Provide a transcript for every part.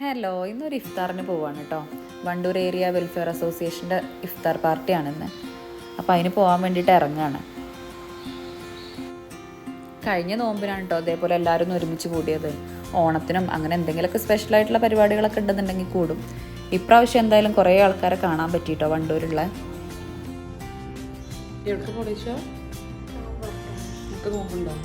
Hello ഇന്നൊരു ഇഫ്താറിന് പോവാണ് കേട്ടോ വണ്ടൂർ ഏരിയ വെൽഫെയർ അസോസിയേഷന്റെ ഇഫ്താർ പാർട്ടിയാണ് ഇന്ന്. അപ്പോൾ അതിന് പോകാൻ വേണ്ടിയിട്ട് ഇറങ്ങുകയാണ് കഴിഞ്ഞ നോമ്പിനാണ് കേട്ടോ അതേപോലെ എല്ലാവരും ഒരുമിച്ച് കൂടിയത്. ഓണത്തിനും അങ്ങനെ എന്തെങ്കിലുമൊക്കെ സ്പെഷ്യലായിട്ടുള്ള പരിപാടികളൊക്കെ ഉണ്ടെന്നുണ്ടെങ്കിൽ കൂടും. ഇപ്രാവശ്യം എന്തായാലും കുറേ ആൾക്കാരെ കാണാൻ പറ്റിയിട്ടോ വണ്ടൂരുള്ള? നോമ്പുണ്ടോ?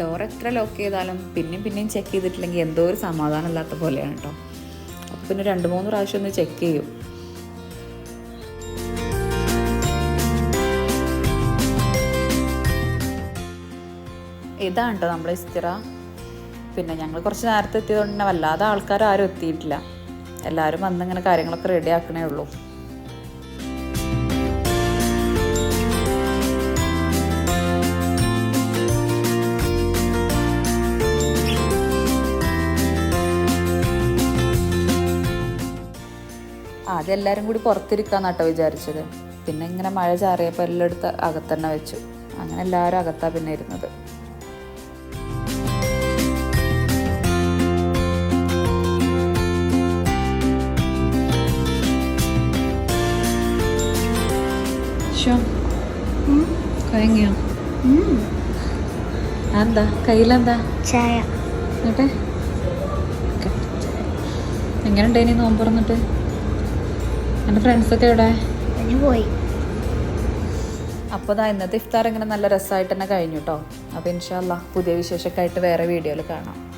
ഡോർ എത്ര ലോക്ക് ചെയ്താലും പിന്നെയും പിന്നെയും ചെക്ക് ചെയ്തിട്ടില്ലെങ്കിൽ എന്തോ ഒരു സമാധാനം ഇല്ലാത്ത പോലെയാണ് കേട്ടോ അപ്പോൾ പിന്നെ രണ്ട് മൂന്ന് പ്രാവശ്യം ഒന്ന് ചെക്ക് ചെയ്യും. ഇതാണ് കേട്ടോ നമ്മുടെ ഇസ്തിറ. പിന്നെ ഞങ്ങൾ കുറച്ച് നേരത്തെ എത്തിയതുകൊണ്ട് തന്നെ വല്ലാതെ ആൾക്കാരും ആരും എത്തിയിട്ടില്ല. എല്ലാവരും വന്നിങ്ങനെ കാര്യങ്ങളൊക്കെ റെഡി ആക്കണേ ഉള്ളൂ. ആദ്യം എല്ലാവരും കൂടി പുറത്തിരിക്കാന്ന് കേട്ടോ വിചാരിച്ചത്. പിന്നെ ഇങ്ങനെ മഴ ചാറിയപ്പോൾ എല്ലാം എടുത്ത് അകത്തന്നെ വെച്ചു. അങ്ങനെ എല്ലാവരും അകത്താ പിന്നെ ഇരുന്നത്. എന്താ കയ്യിലെന്താ? ചായ. എന്നിട്ട്? എങ്ങനെ ഉണ്ടായിനി നോമ്പ് തുറന്നിട്ട്? എന്റെ ഫ്രണ്ട്സൊക്കെ എവിടെ? പോയി. അപ്പോൾ ഇന്നത്തെ ഇഫ്താർ ഇങ്ങനെ നല്ല രസമായിട്ട് തന്നെ കഴിഞ്ഞു കേട്ടോ അപ്പോൾ ഇൻഷാല്ല പുതിയ വിശേഷമൊക്കെ ആയിട്ട് വേറെ വീഡിയോയിൽ കാണാം.